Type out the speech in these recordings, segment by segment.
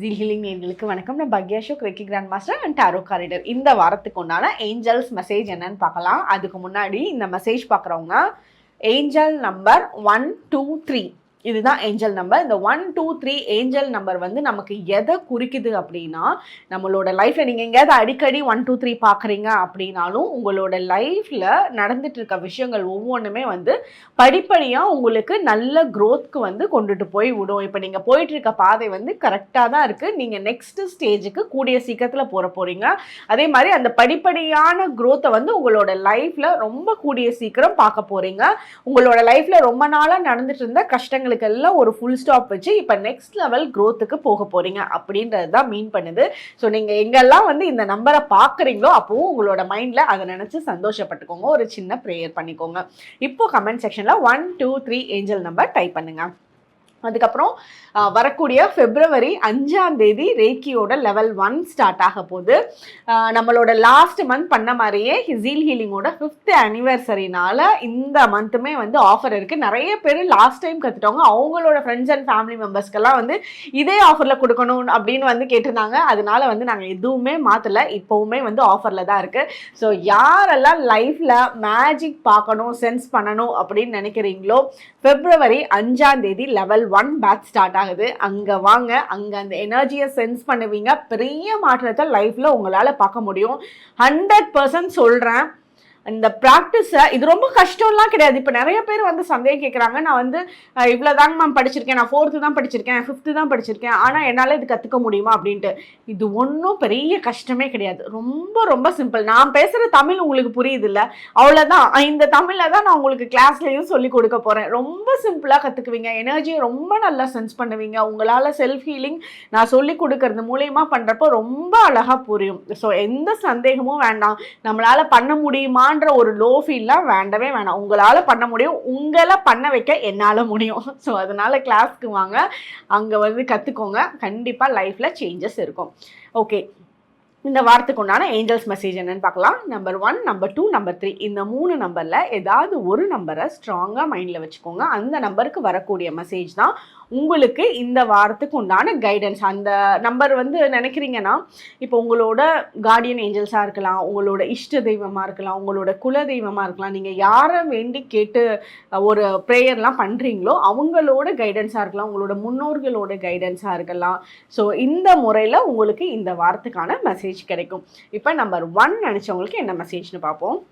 Zeal healing நேர்களுக்கு வணக்கம். நான் பக்யாஷோ கிரெக்கி grand master and tarot card reader இந்த வாரத்துக்கு உண்டான ஏஞ்சல்ஸ் மெசேஜ் என்னன்னு பார்க்கலாம். அதுக்கு முன்னாடி இந்த மெசேஜ் பார்க்குறவங்க angel number one two three இதுதான் ஏஞ்சல் நம்பர் இந்த one two three angel number வந்து நமக்கு எதை குறிக்குது அப்படின்னா நம்மளோட லைஃப்பில் நீங்கள் எங்கேயாவது அடிக்கடி ஒன் டூ த்ரீ பார்க்குறீங்க அப்படின்னாலும் உங்களோட லைஃப்பில் நடந்துட்டு இருக்க விஷயங்கள் ஒவ்வொன்றுமே வந்து படிப்படியாக உங்களுக்கு நல்ல க்ரோத்க்கு வந்து கொண்டுட்டு போய் விடும். இப்போ நீங்கள் போயிட்டுருக்க பாதை வந்து கரெக்டாக தான் இருக்குது நீங்கள் நெக்ஸ்ட் ஸ்டேஜுக்கு கூடிய சீக்கிரத்தில் போகிற போகிறீங்க அதே மாதிரி அந்த படிப்படியான க்ரோத்தை வந்து உங்களோட லைஃப்பில் ரொம்ப கூடிய சீக்கிரம் பார்க்க போகிறீங்க உங்களோட லைஃப்பில் ரொம்ப நாளாக நடந்துட்டு இருந்த கஷ்டங்களுக்கெல்லாம் ஒரு ஃபுல் ஸ்டாப் வச்சு இப்போ நெக்ஸ்ட் லெவல் க்ரோத்துக்கு போக போகிறீங்க அப்படின்றது தான் மீன் பண்ணுது. ஸோ நீங்கள் எங்கெல்லாம் வந்து இந்த நம்பரை பார்க்குறீங்களோ அப்போவும் உங்களோட மைண்டில் அதை நினச்சி சந்தோஷப்பட்டுக்கோங்க. ஒரு சின்ன ப்ரேயர் பண்ணிக்கோங்க. இப்போ கமெண்ட் செக்ஷனில் one two three angel number type பண்ணுங்கள் அதுக்கப்புறம் வரக்கூடிய பிப்ரவரி அஞ்சாம் தேதி ரேக்கியோட லெவல் ஒன் ஸ்டார்ட் ஆக போகுது. நம்மளோட லாஸ்ட் மந்த் பண்ண மாதிரியே ஹிசீல் ஹீலிங்கோட ஃபிஃப்த் அனிவர்சரினால இந்த மந்த்துமே வந்து ஆஃபர் இருக்குது நிறைய பேர் லாஸ்ட் டைம் கற்றுட்டவங்க அவங்களோட ஃப்ரெண்ட்ஸ் அண்ட் ஃபேமிலி மெம்பர்ஸ்க்கெல்லாம் வந்து இதே ஆஃபரில் கொடுக்கணும் அப்படின்னு வந்து கேட்டிருந்தாங்க. அதனால வந்து நாங்கள் எதுவுமே மாற்றலை இப்போவுமே வந்து ஆஃபரில் தான் இருக்குது ஸோ யாரெல்லாம் லைஃப்பில் மேஜிக் பார்க்கணும் சென்ஸ் பண்ணணும் அப்படின்னு நினைக்கிறீங்களோ பிப்ரவரி அஞ்சாம் தேதி லெவல் ஒன் பேட்ச் ஸ்டார்ட் ஆகுது. அங்கே வாங்க அங்கே அந்த எனர்ஜியை சென்ஸ் பண்ணுவீங்க. பெரிய மாற்றத்தை லைஃப்பில் உங்களால் பார்க்க முடியும். ஹண்ட்ரட் பர்சன்ட் சொல்கிறேன் இந்த ப்ராக்டிஸை இது ரொம்ப கஷ்டம்லாம் கிடையாது. இப்போ நிறைய பேர் வந்து சந்தேகம் கேட்குறாங்க நான் வந்து இவ்வளோதாங்க மேம் படிச்சிருக்கேன். நான் ஃபோர்த்து தான் படிச்சிருக்கேன். ஃபிஃப்த்து தான் படிச்சிருக்கேன். ஆனால் என்னால் இது கற்றுக்க முடியுமா அப்படின்ட்டு. இது ஒன்றும் பெரிய கஷ்டமே கிடையாது. ரொம்ப ரொம்ப சிம்பிள் நான் பேசுகிற தமிழ் உங்களுக்கு புரியுது இல்லை அவ்வளோதான் இந்த தமிழில் தான் நான் உங்களுக்கு கிளாஸ்லேயும் சொல்லி கொடுக்க போகிறேன் ரொம்ப சிம்பிளாக கற்றுக்குவீங்க எனர்ஜியை ரொம்ப நல்லா சென்ஸ் பண்ணுவீங்க. உங்களால் செல்ஃப் ஹீலிங் நான் சொல்லி கொடுக்கறது மூலயமா பண்ணுறப்போ ரொம்ப அழகாக புரியும். ஸோ எந்த சந்தேகமும் வேண்டாம். நம்மளால் பண்ண முடியுமா முடியுமான்ற ஒரு லோ ஃபீல்லாம் வேண்டவே வேணாம். உங்களால் பண்ண முடியும். உங்களை பண்ண வைக்க என்னால் முடியும். ஸோ அதனால் கிளாஸ்க்கு வாங்க. அங்கே வந்து கற்றுக்கோங்க கண்டிப்பாக லைஃப்பில் சேஞ்சஸ் இருக்கும். ஓகே இந்த வாரத்துக்கு உண்டான ஏஞ்சல்ஸ் மெசேஜ் என்னன்னு பார்க்கலாம். Number one number two number three இந்த மூணு நம்பரில் ஏதாவது ஒரு நம்பரை ஸ்ட்ராங்காக மைண்டில் வச்சுக்கோங்க. அந்த நம்பருக்கு வரக்கூடிய மெசேஜ் தான் உங்களுக்கு இந்த வாரத்துக்கு உண்டான கைடன்ஸ் அந்த நம்பர் வந்து நினைக்கிறீங்கன்னா இப்போ உங்களோட கார்டியன் ஏஞ்சல்ஸாக இருக்கலாம் உங்களோட இஷ்ட தெய்வமாக இருக்கலாம் உங்களோட குல தெய்வமாக இருக்கலாம் நீங்கள் யாரை வேண்டி கேட்டு ஒரு ப்ரேயர்லாம் பண்ணுறீங்களோ அவங்களோட கைடன்ஸாக இருக்கலாம் உங்களோட முன்னோர்களோட கைடன்ஸாக இருக்கலாம். ஸோ இந்த முறையில் உங்களுக்கு இந்த வாரத்துக்கான மெசேஜ் கிடைக்கும். இப்போ நம்பர் ஒன் நினச்சவங்களுக்கு என்ன மெசேஜ்னு பார்ப்போம்.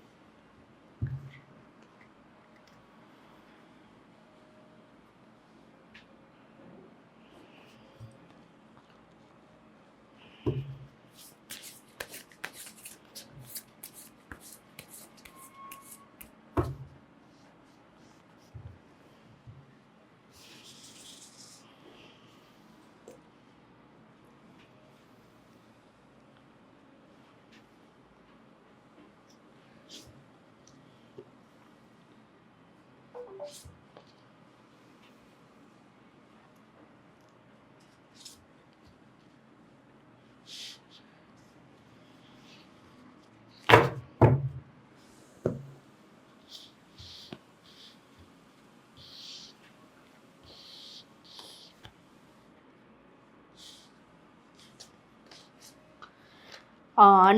Thank you.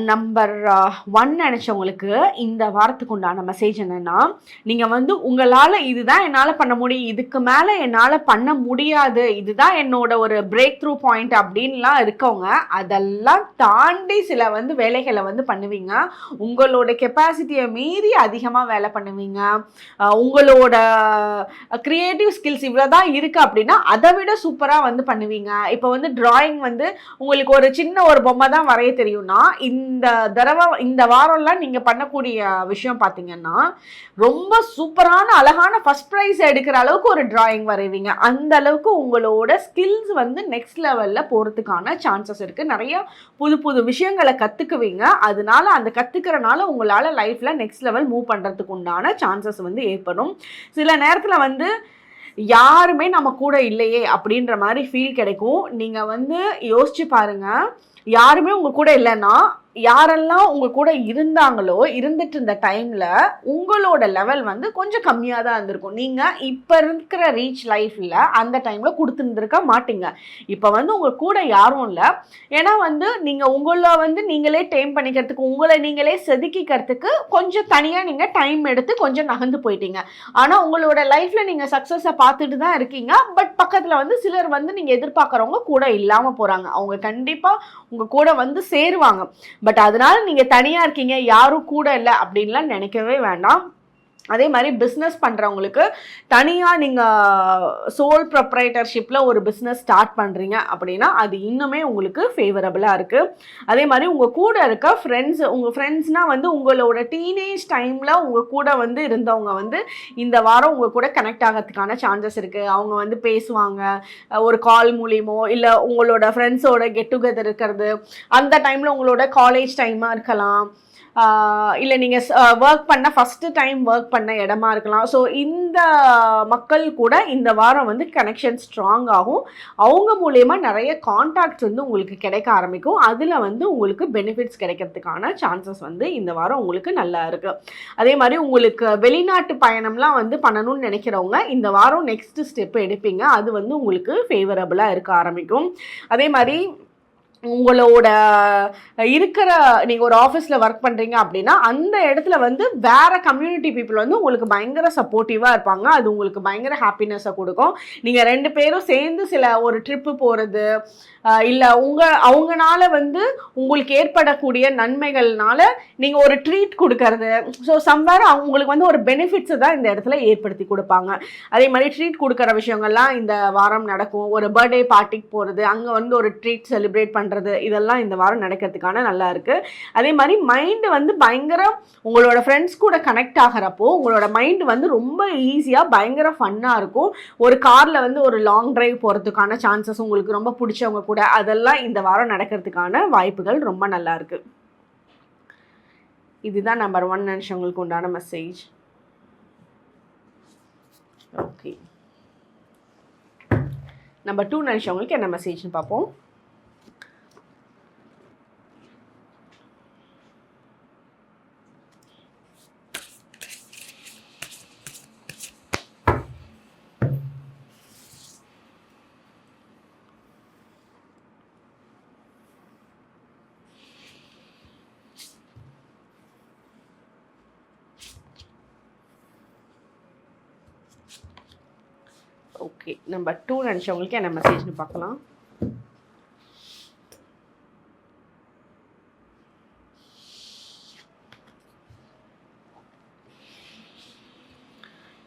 நம்பர் ஒன் நினச்சவங்களுக்கு இந்த வாரத்துக்கு உண்டான மெசேஜ் என்னென்னா நீங்கள் வந்து உங்களால் இதுதான் என்னால் பண்ண முடியும் இதுக்கு மேலே என்னால் பண்ண முடியாது இதுதான் என்னோட ஒரு பிரேக் த்ரூ பாயிண்ட் அப்படின்லாம் இருக்கவங்க அதெல்லாம் தாண்டி சில வந்து வேலைகளை வந்து பண்ணுவீங்க. உங்களோட கெப்பாசிட்டியை மீறி அதிகமாக வேலை பண்ணுவீங்க. உங்களோட க்ரியேட்டிவ் ஸ்கில்ஸ் இவ்வளோ தான் இருக்குது அப்படின்னா அதை விட சூப்பராக வந்து பண்ணுவீங்க. இப்போ வந்து ட்ராயிங் வந்து உங்களுக்கு ஒரு சின்ன ஒரு பொம்மை தான் வரைய தெரியும்னா இந்த தடவை இந்த வாரம்லாம் நீங்கள் பண்ணக்கூடிய விஷயம் பார்த்தீங்கன்னா ரொம்ப சூப்பரான அழகான ஃபர்ஸ்ட் ப்ரைஸ் எடுக்கிற அளவுக்கு ஒரு டிராயிங் வரைவீங்க. அந்த அளவுக்கு உங்களோட ஸ்கில்ஸ் வந்து நெக்ஸ்ட் லெவலில் போகிறதுக்கான சான்சஸ் இருக்குது நிறைய புது புது விஷயங்களை கற்றுக்குவீங்க அதனால அந்த கற்றுக்கிறனால உங்களால் லைஃப்பில் நெக்ஸ்ட் லெவல் மூவ் பண்ணுறதுக்கு உண்டான சான்சஸ் வந்து ஏற்படும். சில நேரத்தில் வந்து யாருமே நம்ம கூட இல்லையே அப்படின்ற மாதிரி ஃபீல் கிடைக்கும். நீங்கள் வந்து யோசிச்சு பாருங்க. யாருமே உங்கள் கூட இல்லைன்னா யாரெல்லாம் உங்க கூட இருந்தாங்களோ இருந்துட்டு இருந்த டைம்ல உங்களோட லெவல் வந்து கொஞ்சம் கம்மியாக தான் இருந்திருக்கும். நீங்க இப்ப இருக்கிற ரீச் லைஃப்ல அந்த டைம்ல கொடுத்துருந்துருக்க மாட்டீங்க. இப்போ வந்து உங்க கூட யாரும் இல்லை. ஏன்னா வந்து நீங்க உங்களை வந்து நீங்களே டைம் பண்ணிக்கிறதுக்கு உங்களை நீங்களே செதுக்கிக்கிறதுக்கு கொஞ்சம் தனியா நீங்க டைம் எடுத்து கொஞ்சம் நகர்ந்து போயிட்டீங்க. ஆனா உங்களோட லைஃப்ல நீங்க சக்சஸை பார்த்துட்டு தான் இருக்கீங்க. பட் பக்கத்துல வந்து சிலர் வந்து நீங்க எதிர்பார்க்குறவங்க கூட இல்லாம போறாங்க. அவங்க கண்டிப்பா உங்க கூட வந்து சேருவாங்க. பட் அதனால நீங்க தனியா இருக்கீங்க யாரும் கூட இல்லை அப்படின்லாம் நினைக்கவே வேண்டாம். அதே மாதிரி பிஸ்னஸ் பண்ணுறவங்களுக்கு தனியாக நீங்கள் சோல் ப்ரொப்ரைட்டர்ஷிப்பில் ஒரு பிஸ்னஸ் ஸ்டார்ட் பண்ணுறீங்க அப்படின்னா அது இன்னுமே உங்களுக்கு ஃபேவரபுளாக இருக்குது அதே மாதிரி உங்கள் கூட இருக்க ஃப்ரெண்ட்ஸ் உங்கள் ஃப்ரெண்ட்ஸ்னால் வந்து உங்களோட டீனேஜ் டைமில் உங்கள் கூட வந்து இருந்தவங்க வந்து இந்த வாரம் உங்கள் கூட கனெக்ட் ஆகிறதுக்கான சான்சஸ் இருக்குது அவங்க வந்து பேசுவாங்க. ஒரு கால் மூலியமோ இல்லை உங்களோட ஃப்ரெண்ட்ஸோட கெட் டுகெதர் இருக்கிறது அந்த டைமில் உங்களோட காலேஜ் டைமாக இருக்கலாம். இல்லை நீங்கள் ஒர்க் பண்ண ஃபஸ்ட்டு டைம் ஒர்க் பண்ண இடமா இருக்கலாம். ஸோ இந்த மக்கள் கூட இந்த வாரம் வந்து கனெக்ஷன் ஸ்ட்ராங் ஆகும். அவங்க மூலயமா நிறைய கான்டாக்ட்ஸ் வந்து உங்களுக்கு கிடைக்க ஆரம்பிக்கும். அதில் வந்து உங்களுக்கு பெனிஃபிட்ஸ் கிடைக்கிறதுக்கான சான்சஸ் வந்து இந்த வாரம் உங்களுக்கு நல்லா இருக்குது அதே மாதிரி உங்களுக்கு வெளிநாட்டு பயணம்லாம் வந்து பண்ணணும்னு நினைக்கிறவங்க இந்த வாரம் நெக்ஸ்ட் ஸ்டெப் எடுப்பீங்க. அது வந்து உங்களுக்கு ஃபேவரபுளாக இருக்க ஆரம்பிக்கும். அதே மாதிரி உங்களோட இருக்கிற நீங்கள் ஒரு ஆஃபீஸில் ஒர்க் பண்ணுறீங்க அப்படின்னா அந்த இடத்துல வந்து வேறு கம்யூனிட்டி பீப்புள் வந்து உங்களுக்கு பயங்கர சப்போர்ட்டிவாக இருப்பாங்க. அது உங்களுக்கு பயங்கர ஹாப்பினஸை கொடுக்கும். நீங்கள் ரெண்டு பேரும் சேர்ந்து சில ஒரு ட்ரிப்பு போகிறது இல்லை உங்கள் அவங்கனால வந்து உங்களுக்கு ஏற்படக்கூடிய நன்மைகள்னால நீங்கள் ஒரு ட்ரீட் கொடுக்கறது. ஸோ சம்வேர் அவங்களுக்கு வந்து ஒரு பெனிஃபிட்ஸை தான் இந்த இடத்துல ஏற்படுத்தி கொடுப்பாங்க. அதே மாதிரி ட்ரீட் கொடுக்குற விஷயங்கள்லாம் இந்த வாரம் நடக்கும். ஒரு பர்த்டே பார்ட்டிக்கு போகிறது அங்கே வந்து ஒரு ட்ரீட் செலிப்ரேட் பண்ணுறது இதெல்லாம் இந்த வாரம் நடக்கிறதுக்கான நல்லா இருக்குது அதே மாதிரி மைண்டு வந்து பயங்கர உங்களோட ஃப்ரெண்ட்ஸ் கூட கனெக்ட் ஆகிறப்போ உங்களோட மைண்டு வந்து ரொம்ப ஈஸியாக பயங்கர ஃபன்னாக இருக்கும். ஒரு காரில் வந்து ஒரு லாங் டிரைவ் போகிறதுக்கான சான்சஸ் உங்களுக்கு ரொம்ப பிடிச்சவங்க கூட அதெல்லாம் இந்த வாரம் நடக்கிறதுக்கான வாய்ப்புகள் ரொம்ப நல்லா இருக்குது இதுதான் நம்பர் ஒன் நிமிஷங்களுக்கு உண்டான மெசேஜ் ஓகே நம்பர் டூ நினச்சவங்களுக்கு என்ன மெசேஜ்னு பார்ப்போம். ஓகே நம்பர் டூ நினச்சவங்களுக்கு என்ன மெசேஜ்னு பார்க்கலாம்.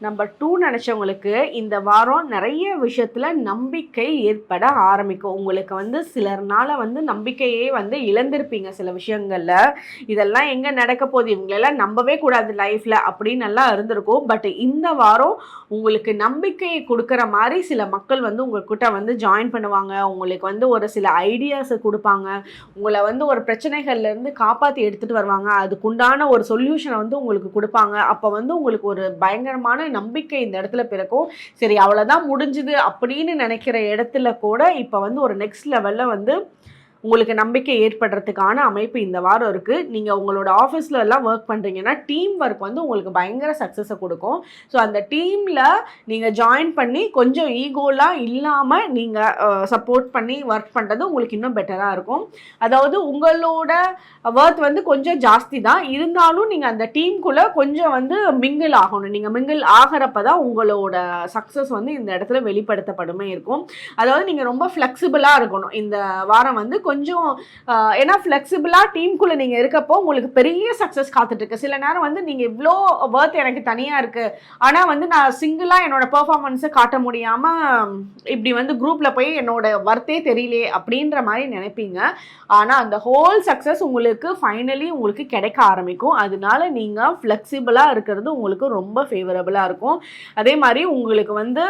நம்பர் டூ நினச்சவங்களுக்கு இந்த வாரம் நிறைய விஷயத்தில் நம்பிக்கை ஏற்பட ஆரம்பிக்கும். உங்களுக்கு வந்து சிலர்னால வந்து நம்பிக்கையே வந்து இழந்திருப்பீங்க சில விஷயங்களில். இதெல்லாம் எங்கே நடக்க போகுது? இவங்களெல்லாம் நம்பவே கூடாது லைஃப்பில் அப்படின்னு எல்லாம் இருந்திருக்கும். பட் இந்த வாரம் உங்களுக்கு நம்பிக்கையை கொடுக்குற மாதிரி சில மக்கள் வந்து உங்கள்கிட்ட வந்து ஜாயின் பண்ணுவாங்க. உங்களுக்கு வந்து ஒரு சில ஐடியாஸை கொடுப்பாங்க. உங்களை வந்து ஒரு பிரச்சனைகள்லேருந்து காப்பாற்றி எடுத்துகிட்டு வருவாங்க. அதுக்குண்டான ஒரு சொல்யூஷனை வந்து உங்களுக்கு கொடுப்பாங்க. அப்போ வந்து உங்களுக்கு ஒரு பயங்கரமான நம்பிக்கை இந்த இடத்துல பிறக்கும். சரி அவ்வளோதான் முடிஞ்சுது அப்படின்னு நினைக்கிற இடத்துல கூட இப்போ வந்து ஒரு நெக்ஸ்ட் லெவலில் வந்து உங்களுக்கு நம்பிக்கை ஏற்படுறதுக்கான அமைப்பு இந்த வாரம் இருக்குது நீங்கள் உங்களோட ஆஃபீஸில் எல்லாம் ஒர்க் பண்ணுறீங்கன்னா டீம் ஒர்க் வந்து உங்களுக்கு பயங்கர சக்ஸஸை கொடுக்கும். ஸோ அந்த டீமில் நீங்கள் ஜாயின் பண்ணி கொஞ்சம் ஈகோலாம் இல்லாமல் நீங்கள் சப்போர்ட் பண்ணி ஒர்க் பண்ணுறது உங்களுக்கு இன்னும் பெட்டராக இருக்கும். அதாவது உங்களோட ஒர்க் வந்து கொஞ்சம் ஜாஸ்தி தான். இருந்தாலும் நீங்கள் அந்த டீமுக்குள்ளே கொஞ்சம் வந்து மிங்கிள் ஆகணும். நீங்கள் மிங்கிள் ஆகிறப்ப தான் உங்களோட சக்ஸஸ் வந்து இந்த இடத்துல வெளிப்படுத்தப்படுமே இருக்கும். அதாவது நீங்கள் ரொம்ப ஃப்ளெக்சிபிளாக இருக்கணும். இந்த வாரம் வந்து கொஞ்சம் ஏன்னா ஃப்ளெக்சிபிளாக டீமுக்குள்ளே நீங்கள் இருக்கப்போ உங்களுக்கு பெரிய சக்ஸஸ் காத்துட்ருக்கு சில நேரம் வந்து நீங்கள் இவ்வளோ ஒர்த் எனக்கு தனியாக இருக்குது ஆனால் வந்து நான் சிங்கிளாக என்னோட பர்ஃபார்மன்ஸை காட்ட முடியாமல் இப்படி வந்து குரூப்பில் போய் என்னோட ஒர்த்தே தெரியலையே அப்படின்ற மாதிரி நினைப்பீங்க. ஆனால் அந்த ஹோல் சக்ஸஸ் உங்களுக்கு ஃபைனலி உங்களுக்கு கிடைக்க ஆரம்பிக்கும். அதனால நீங்கள் ஃப்ளெக்சிபிளாக இருக்கிறது உங்களுக்கு ரொம்ப ஃபேவரபுளாக இருக்கும். அதே மாதிரி உங்களுக்கு வந்து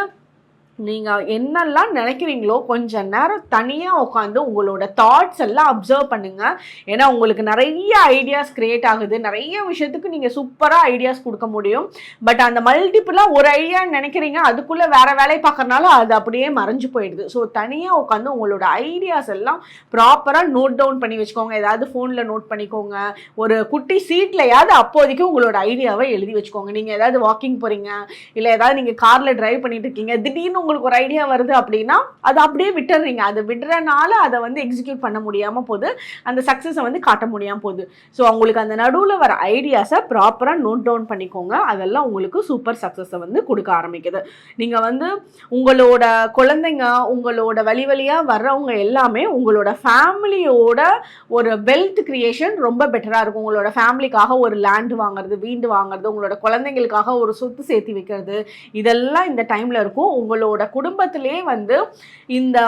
நீங்கள் என்னெல்லாம் நினைக்கிறீங்களோ கொஞ்ச நேரம் தனியாக உட்காந்து உங்களோட தாட்ஸ் எல்லாம் அப்சர்வ் பண்ணுங்கள் ஏன்னா உங்களுக்கு நிறைய ஐடியாஸ் கிரியேட் ஆகுது. நிறைய விஷயத்துக்கு நீங்கள் சூப்பராக ஐடியாஸ் கொடுக்க முடியும். பட் அந்த மல்டிப்புளாக ஒரு ஐடியா நினைக்கிறீங்க அதுக்குள்ளே வேறு வேலை பார்க்கறனால அது அப்படியே மறைஞ்சு போயிடுது. ஸோ தனியாக உட்காந்து உங்களோட ஐடியாஸ் எல்லாம் ப்ராப்பராக நோட் டவுன் பண்ணி வச்சுக்கோங்க. ஏதாவது ஃபோனில் நோட் பண்ணிக்கோங்க. ஒரு குட்டி சீட்லையாவது அப்போதைக்கு உங்களோட ஐடியாவை எழுதி வச்சுக்கோங்க. நீங்கள் ஏதாவது வாக்கிங் போகிறீங்க இல்லை ஏதாவது நீங்கள் காரில் ட்ரைவ் பண்ணிட்டு இருக்கீங்க திடீர்னு உங்களுக்கு ஒரு ஐடியா வருது அப்படின்னா அதை அப்படியே விட்டுறீங்க. அதை விடுறனால அதை வந்து எக்ஸிக்யூட் பண்ண முடியாமல் போகுது. அந்த சக்ஸஸை வந்து காட்ட முடியாமல் போகுது. ஸோ அவங்களுக்கு அந்த நடுவில் வர ஐடியாஸை ப்ராப்பராக நோட் டவுன் பண்ணிக்கோங்க. அதெல்லாம் உங்களுக்கு சூப்பர் சக்ஸஸை வந்து கொடுக்க ஆரம்பிக்குது. நீங்கள் வந்து உங்களோட குழந்தைங்க உங்களோட வழி வழியாக வர்றவங்க எல்லாமே உங்களோட ஃபேமிலியோட ஒரு வெல்த் கிரியேஷன் ரொம்ப பெட்டராக இருக்கும். உங்களோட ஃபேமிலிக்காக ஒரு லேண்ட் வாங்குறது வீண்டு வாங்குறது உங்களோட குழந்தைங்களுக்காக ஒரு சொத்து சேர்த்து வைக்கிறது இதெல்லாம் இந்த டைமில் இருக்கும். உங்களோட குடும்பத்திலே வந்து இந்த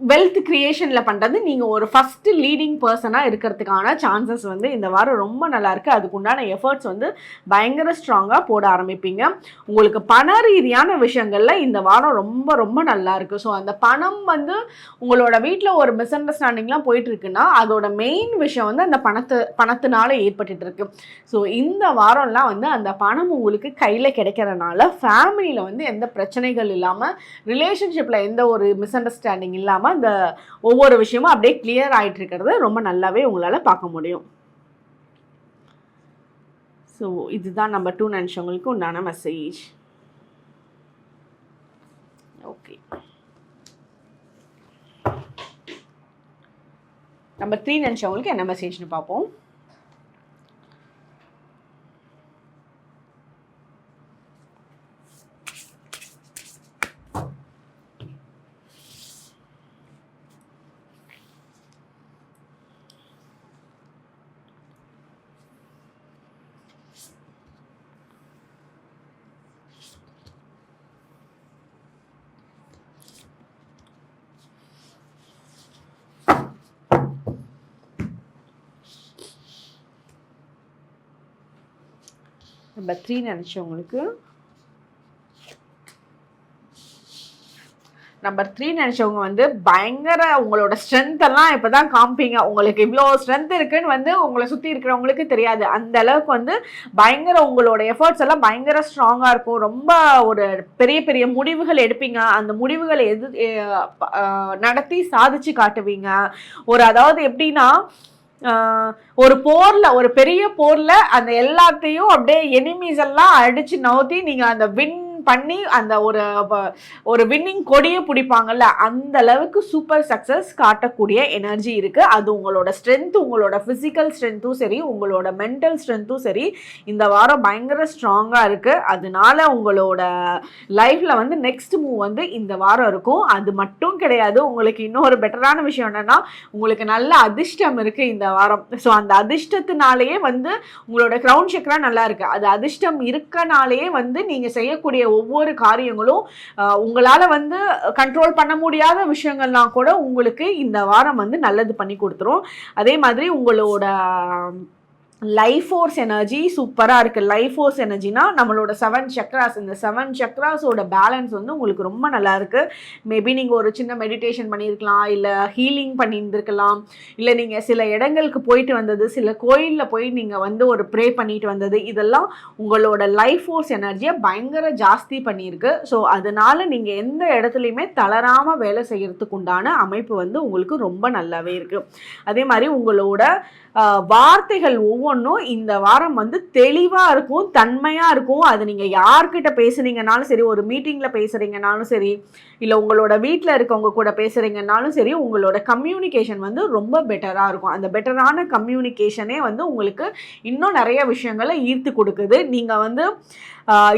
வெல்த் கிரியேஷனில் பண்ணுறது நீங்கள் ஒரு ஃபஸ்ட்டு லீடிங் பர்சனாக இருக்கிறதுக்கான சான்சஸ் வந்து இந்த வாரம் ரொம்ப நல்லா இருக்குது அதுக்குண்டான எஃபர்ட்ஸ் வந்து பயங்கர ஸ்ட்ராங்காக போட ஆரம்பிப்பீங்க. உங்களுக்கு பண ரீதியான விஷயங்களில் இந்த வாரம் ரொம்ப ரொம்ப நல்லா இருக்குது ஸோ அந்த பணம் வந்து உங்களோட வீட்டில் ஒரு மிஸ் அண்டர்ஸ்டாண்டிங்லாம் போயிட்டு இருக்குன்னா அதோட மெயின் விஷயம் வந்து அந்த பணத்தை பணத்தினால ஏற்பட்டுட்டு இருக்கு. ஸோ இந்த வாரம்லாம் வந்து அந்த பணம் உங்களுக்கு கையில் கிடைக்கிறனால ஃபேமிலியில் வந்து எந்த பிரச்சனைகள் இல்லாமல் ரிலேஷன்ஷிப்பில் எந்த ஒரு மிஸ் அண்டர்ஸ்டாண்டிங் இல்லாமல் அந்த ஒவ்வொரு விஷயமும் அப்படியே கிளியர் ஆகிட்டு இருக்கிறது ரொம்ப நல்லாவே உங்களால் பார்க்க முடியும். ஸோ இதுதான் நம்ம டூ நினச்சவங்களுக்கு உண்டான மெசேஜ் ஓகே நம்பர் த்ரீ நினச்சவங்களுக்கு என்ன மெசேஜ்னு பார்ப்போம். நம்பர் த்ரீ நினச்சவங்களுக்கு. நம்பர் த்ரீ நினச்சவங்க வந்து பயங்கர உங்களோட ஸ்ட்ரென்த்தெல்லாம் இப்போ தான் காமிப்பீங்க. உங்களுக்கு இவ்வளோ ஸ்ட்ரென்த் இருக்குன்னு வந்து உங்களை சுற்றி இருக்கிறவங்களுக்கு தெரியாது. அந்த அளவுக்கு வந்து பயங்கர உங்களோட எஃபர்ட்ஸ் எல்லாம் பயங்கர ஸ்ட்ராங்காக இருக்கும். ரொம்ப ஒரு பெரிய பெரிய முடிவுகள் எடுப்பீங்க. அந்த முடிவுகளை எது நடத்தி சாதிச்சு காட்டுவீங்க. ஒரு அதாவது எப்படின்னா ஒரு போர்ல ஒரு பெரிய போர்ல அந்த எல்லாத்தையும் அப்படியே எனிமீஸ் எல்லாம் அடிச்சு நவுத்தி நீங்க அந்த வின் பண்ணி அந்த ஒரு ஒரு வின்னிங் கொடியை பிடிப்பாங்கல்ல அந்த அளவுக்கு சூப்பர் சக்ஸஸ் காட்டக்கூடிய எனர்ஜி இருக்கு. அது உங்களோட ஸ்ட்ரென்த் உங்களோட ஃபிசிக்கல் ஸ்ட்ரென்த்தும் சரி உங்களோட மென்டல் ஸ்ட்ரென்த்தும் சரி இந்த வாரம் பயங்கர ஸ்ட்ராங்கா இருக்கு. அதனால உங்களோட லைஃப்ல வந்து நெக்ஸ்ட் மூவ் வந்து இந்த வாரம் இருக்கும். அது மட்டும் கிடையாது உங்களுக்கு இன்னொரு பெட்டரான விஷயம் என்னன்னா உங்களுக்கு நல்ல அதிர்ஷ்டம் இருக்கு இந்த வாரம். ஸோ அந்த அதிர்ஷ்டத்தினாலேயே வந்து உங்களோட க்ரௌண்ட் சக்கரா நல்லா இருக்கு. அது அதிர்ஷ்டம் இருக்கனாலேயே வந்து நீங்க செய்யக்கூடிய ஒவ்வொரு காரியங்களும் உங்களால் வந்து கண்ட்ரோல் பண்ண முடியாத விஷயங்கள்லாம் கூட உங்களுக்கு இந்த வாரம் வந்து நல்லது பண்ணி கொடுத்துரும். அதே மாதிரி உங்களோட லைஃப் ஃபோர்ஸ் எனர்ஜி சூப்பராக இருக்குது லைஃப் ஃபோர்ஸ் எனர்ஜினா நம்மளோட செவன் சக்ராஸ் இந்த செவன் சக்ராஸோட பேலன்ஸ் வந்து உங்களுக்கு ரொம்ப நல்லாயிருக்கு மேபி நீங்கள் ஒரு சின்ன மெடிடேஷன் பண்ணியிருக்கலாம் இல்லை ஹீலிங் பண்ணியிருந்துருக்கலாம் இல்லை நீங்கள் சில இடங்களுக்கு போயிட்டு வந்தது சில கோயிலில் போய் நீங்கள் வந்து ஒரு ப்ரே பண்ணிட்டு வந்தது இதெல்லாம் உங்களோட லைஃப் ஃபோர்ஸ் எனர்ஜியை பயங்கர ஜாஸ்தி பண்ணியிருக்கு. ஸோ அதனால் நீங்கள் எந்த இடத்துலையுமே தளராமல் வேலை செய்கிறதுக்கு உண்டான அமைப்பு வந்து உங்களுக்கு ரொம்ப நல்லாவே இருக்குது அதே மாதிரி உங்களோட வார்த்தைகள் வார்த்தைகள் ஒவ்வொன்றும் இந்த வாரம் வந்து தெளிவாக இருக்கும் தன்மையாக இருக்கும். அது நீங்கள் யார்கிட்ட பேசுனீங்கனாலும் சரி ஒரு மீட்டிங்கில் பேசுகிறீங்கனாலும் சரி இல்லை உங்களோட வீட்டில் இருக்கவங்க கூட பேசுகிறீங்கனாலும் சரி உங்களோட கம்யூனிகேஷன் வந்து ரொம்ப பெட்டராக இருக்கும். அந்த பெட்டரான கம்யூனிகேஷனே வந்து உங்களுக்கு இன்னும் நிறைய விஷயங்களை ஈர்த்து கொடுக்குது. நீங்கள் வந்து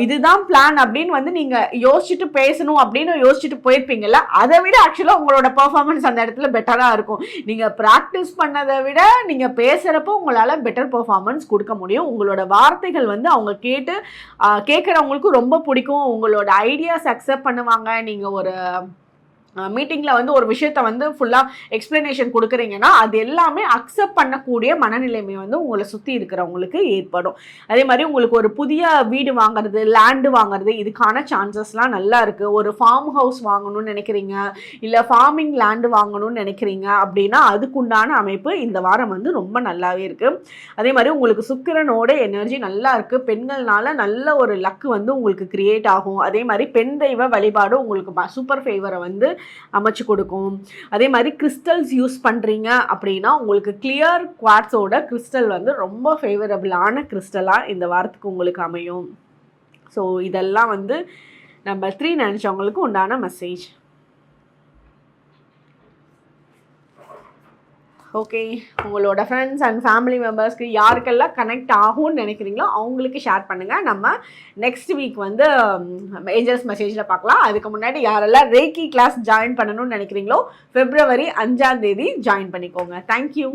இதுதான் பிளான் அப்படின்னு வந்து நீங்கள் யோசிச்சுட்டு பேசணும் அப்படின்னு யோசிச்சுட்டு போயிருப்பீங்கல்ல அதை விட ஆக்சுவலாக உங்களோட பெர்ஃபார்மன்ஸ் அந்த இடத்துல பெட்டராக இருக்கும். நீங்கள் ப்ராக்டிஸ் பண்ணதை விட நீங்கள் பேசுகிறப்போ உங்களால் பெட்டர் பெர்ஃபார்மன்ஸ் கொடுக்க முடியும். உங்களோட வார்த்தைகள் வந்து அவங்க கேட்டு கேட்குறவங்களுக்கும் ரொம்ப பிடிக்கும். உங்களோட ஐடியாஸ் அக்செப்ட் பண்ணுவாங்க. நீங்கள் ஒரு மீட்டிங்கில் வந்து ஒரு விஷயத்த வந்து ஃபுல்லாக எக்ஸ்பிளனேஷன் கொடுக்குறீங்கன்னா அது எல்லாமே அக்செப்ட் பண்ணக்கூடிய மனநிலைமை வந்து உங்களை சுற்றி இருக்கிறவங்களுக்கு ஏற்படும். அதே மாதிரி உங்களுக்கு ஒரு புதிய வீடு வாங்குறது லேண்டு வாங்குறது இதுக்கான சான்சஸ்லாம் நல்லா இருக்குது ஒரு ஃபார்ம் ஹவுஸ் வாங்கணும்னு நினைக்கிறீங்க இல்லை ஃபார்மிங் லேண்டு வாங்கணும்னு நினைக்கிறீங்க அப்படின்னா அதுக்குண்டான அமைப்பு இந்த வாரம் வந்து ரொம்ப நல்லாவே இருக்குது அதே மாதிரி உங்களுக்கு சுக்கிரனோட எனர்ஜி நல்லா இருக்குது பெண்கள்னால நல்ல ஒரு லக்கு வந்து உங்களுக்கு கிரியேட் ஆகும். அதே மாதிரி பெண் தெய்வ வழிபாடு உங்களுக்கு சூப்பர் ஃபேவரை வந்து அமைச்சு கொடுக்கும். அதே மாதிரி கிறிஸ்டல்ஸ் யூஸ் பண்ணுறீங்க அப்படின்னா உங்களுக்கு கிளியர் குவாட்ஸோட கிறிஸ்டல் வந்து ரொம்ப ஃபேவரபிளான கிறிஸ்டலாக இந்த வாரத்துக்கு உங்களுக்கு அமையும். ஸோ இதெல்லாம் வந்து நம்ம த்ரீ நினச்சவங்களுக்கு உண்டான மெசேஜ் ஓகே உங்களோட ஃப்ரெண்ட்ஸ் அண்ட் ஃபேமிலி மெம்பர்ஸ்க்கு யாருக்கெல்லாம் கனெக்ட் ஆகும்னு நினைக்கிறீங்களோ அவங்களுக்கு ஷேர் பண்ணுங்கள் நம்ம நெக்ஸ்ட் வீக் வந்து ஏஞ்சல்ஸ் மெசேஜில் பார்க்கலாம். அதுக்கு முன்னாடி யாரெல்லாம் ரேக்கி கிளாஸ் ஜாயின் பண்ணணும்னு நினைக்கிறீங்களோ பிப்ரவரி அஞ்சாம் தேதி ஜாயின் பண்ணிக்கோங்க. தேங்க்யூ